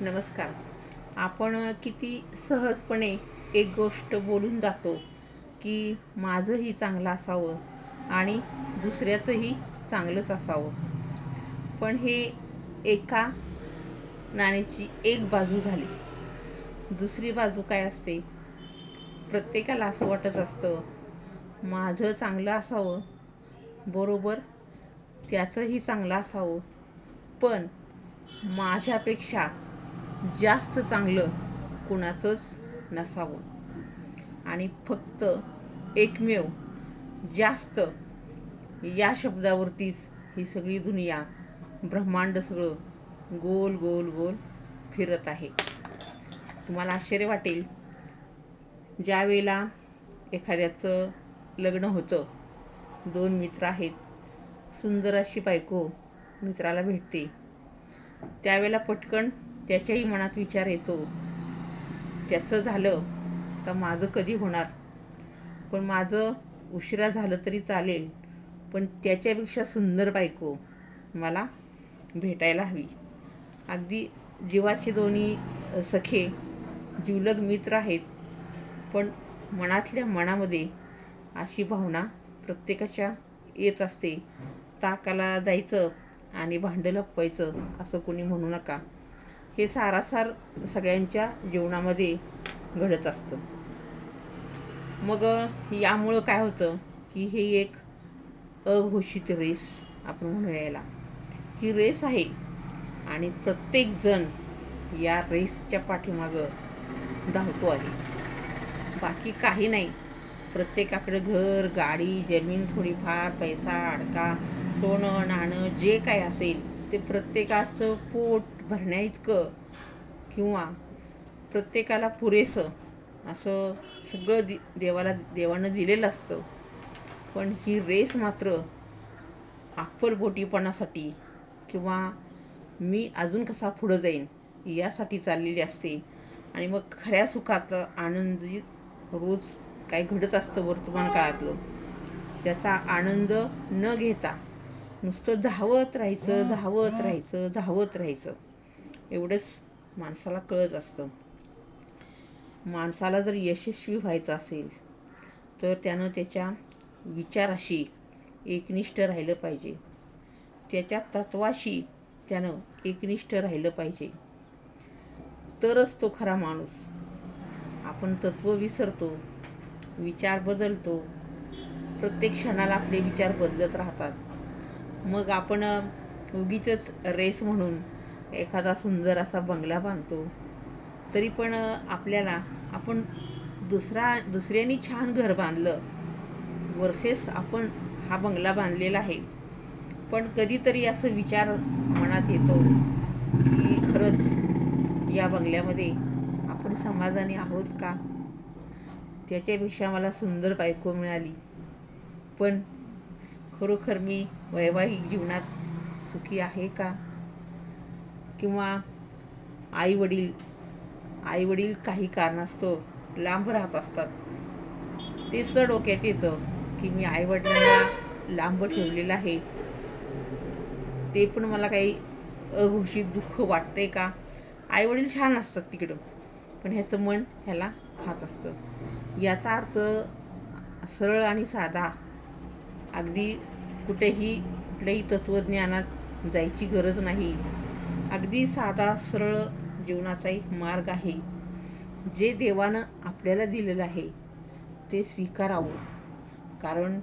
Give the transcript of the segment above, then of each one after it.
नमस्कार. आपण किती सहजपणे एक गोष्ट बोलून जातो की माझंही चांगलं असावं आणि दुसऱ्याचंही चांगलंच असावं. पण हे एका नाण्याची एक बाजू झाली. दुसरी बाजू काय असते? प्रत्येकाला असं वाटत असतं माझं चांगलं असावं बरोबर त्याचंही चांगलं असावं. पण माझ्यापेक्षा जास्त चांगलं कुणाचंच नसावं. आणि फक्त एकमेव जास्त या शब्दावरतीच ही सगळी दुनिया ब्रह्मांड सगळं गोल गोल गोल फिरत आहे. तुम्हाला आश्चर्य वाटेल ज्या वेळेला एखाद्याचं लग्न होतं दोन मित्र आहेत सुंदर अशी बायको मित्राला भेटते त्यावेळेला पटकन त्याच्याही मनात विचार येतो. त्याचं झालं तर माझं कधी होणार? पण माझं उशिरा झालं तरी चालेल. पण त्याच्यापेक्षा सुंदर बायको मला भेटायला हवी. अगदी जीवाचे दोन्ही सखे जिवलग मित्र आहेत. पण मनातल्या मनामध्ये अशी भावना प्रत्येकाच्या येत असते. ताकाला जायचं आणि भांडं लपवायचं असं कोणी म्हणू नका. हे सारासार सगळ्यांच्या जीवनामध्ये घडत असतं. मग यामुळं काय होतं की हे एक अघोषित रेस आपण म्हणूया याला. ही रेस आहे आणि प्रत्येकजण या रेसच्या पाठीमागं धावतो आहे. बाकी काही नाही. प्रत्येकाकडे घर गाडी जमीन थोडीफार पैसा अडका सोनं नाणं जे काय असेल ते प्रत्येकाचं पोट भरण्याइतकं किंवा प्रत्येकाला पुरेसं असं सगळं दि देवाला देवानं दिलेलं असतं. पण ही रेस मात्र अक्कलबोटीपणासाठी किंवा मी अजून कसा पुढं जाईन यासाठी चाललेली असते. आणि मग खऱ्या सुखाचा आनंदी रोज काय घडत असतं वर्तमान काळातलं. त्याचा आनंद न घेता नुसतं धावत राहायचं धावत राहायचं धावत राहायचं. एवढंच माणसाला कळत असतं. माणसाला जर यशस्वी व्हायचं असेल तर त्यानं त्याच्या विचाराशी एकनिष्ठ राहिलं पाहिजे. त्याच्या तत्वाशी त्यानं एकनिष्ठ राहिलं पाहिजे. तरच तो खरा माणूस. आपण तत्व विसरतो विचार बदलतो. प्रत्येक क्षणाला आपले विचार बदलत राहतात. मग आपण उगीच रेस म्हणून एखादा सुंदर असा बंगला बांधतो तरी पण आपल्याला आपण दुसरा दुसऱ्यांनी छान घर बांधलं वर्सेस आपण हा बंगला बांधलेला आहे. पण कधीतरी असं विचार मनात येतो की खरंच या बंगल्यामध्ये आपण समाजाने आहोत का? त्याच्यापेक्षा मला सुंदर बायको मिळाली. पण खरोखर मी वैवाहिक जीवनात सुखी आहे का? किंवा आई वडील आई वडील काही कारणास्तव लांब राहत असतात. ते सुद्धा डोक्यात येतं की मी आई वडिलांना लांब ठेवलेलं आहे. ते पण मला काही अघोषित दुःख वाटतंय का? आई वडील छान असतात तिकडं पण ह्याचं मन ह्याला खात असतं. याचा अर्थ सरळ आणि साधा अगदी कुठेही कुठल्याही तत्त्वज्ञानात जायची गरज नाही. अगदी साधा सरळ जीवनाचा एक मार्ग आहे. जे देवानं आपल्याला दिलेलं आहे ते स्वीकारावं. कारण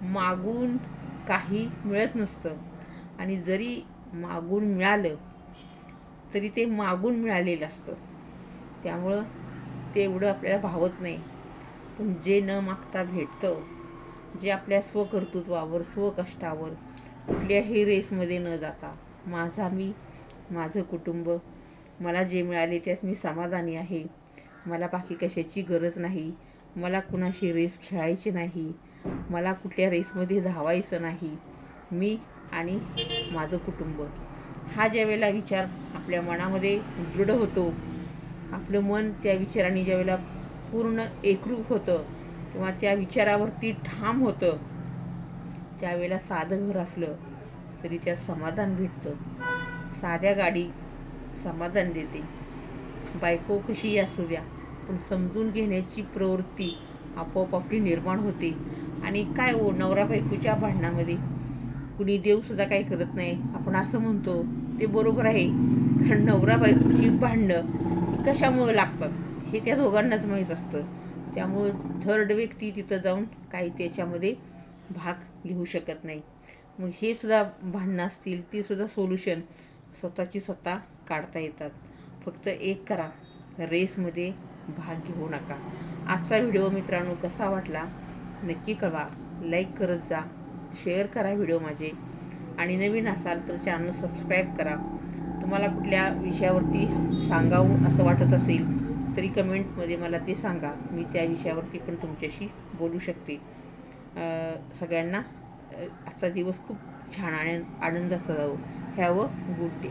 मागून काही मिळत नसतं. आणि जरी मागून मिळालं तरी ते मागून मिळालेलं असतं. त्यामुळं ते एवढं आपल्याला भावत नाही. पण जे न मागता भेटतं जे आपल्या स्वकर्तृत्वावर स्वकष्टावर कुठल्याही रेसमध्ये न जाता माझा मी माझं कुटुंब. मला जे मिळाले त्यात मी समाधानी आहे. मला बाकी कशाची गरज नाही. मला कुणाशी रेस खेळायची नाही. मला कुठल्या रेसमध्ये धावायचं नाही. मी आणि माझं कुटुंब. हा ज्या वेळेला विचार आपल्या मनामध्ये दृढ होतो आपलं मन त्या विचाराने ज्या वेळेला पूर्ण एकरूप होतं किंवा त्या विचारावरती ठाम होतं त्यावेळेला साधं घर असलं तरी त्यात समाधान भेटतं. साध्या गाडी समाधान देते. बायको कशीही असू द्या पण समजून घेण्याची प्रवृत्ती आपोआप आपली निर्माण होते. आणि काय हो नवरा बायकोच्या भांडणामध्ये? कुणी देवसुद्धा काही करत नाही. आपण असं म्हणतो ते बरोबर आहे. कारण नवरा बायकोची भांडणं कशामुळे कशामुळं लागतात? हे त्या दोघांनाच माहीत असतं. त्यामुळं थर्ड व्यक्ती तिथं जाऊन काही त्याच्यामध्ये भाग घेऊ शकत नाही. मग हे सुद्धा भांडणं असतील ती सुद्धा सोल्युशन स्वतःची स्वतः काढता येतात. फक्त एक करा. रेसमध्ये भाग घेऊ नका. आजचा व्हिडिओ मित्रांनो कसा वाटला? नक्की कळवा. लाईक करत जा. शेअर करा व्हिडिओ माझे. आणि नवीन असाल तर चॅनल सबस्क्राईब करा. तुम्हाला कुठल्या विषयावरती सांगावं असं वाटत असेल तरी कमेंटमध्ये मला ते सांगा. मी त्या विषयावरती पण तुमच्याशी बोलू शकते. सगळ्यांना आजचा दिवस खूप छान आणि आनंदाचा जावो. Have a good day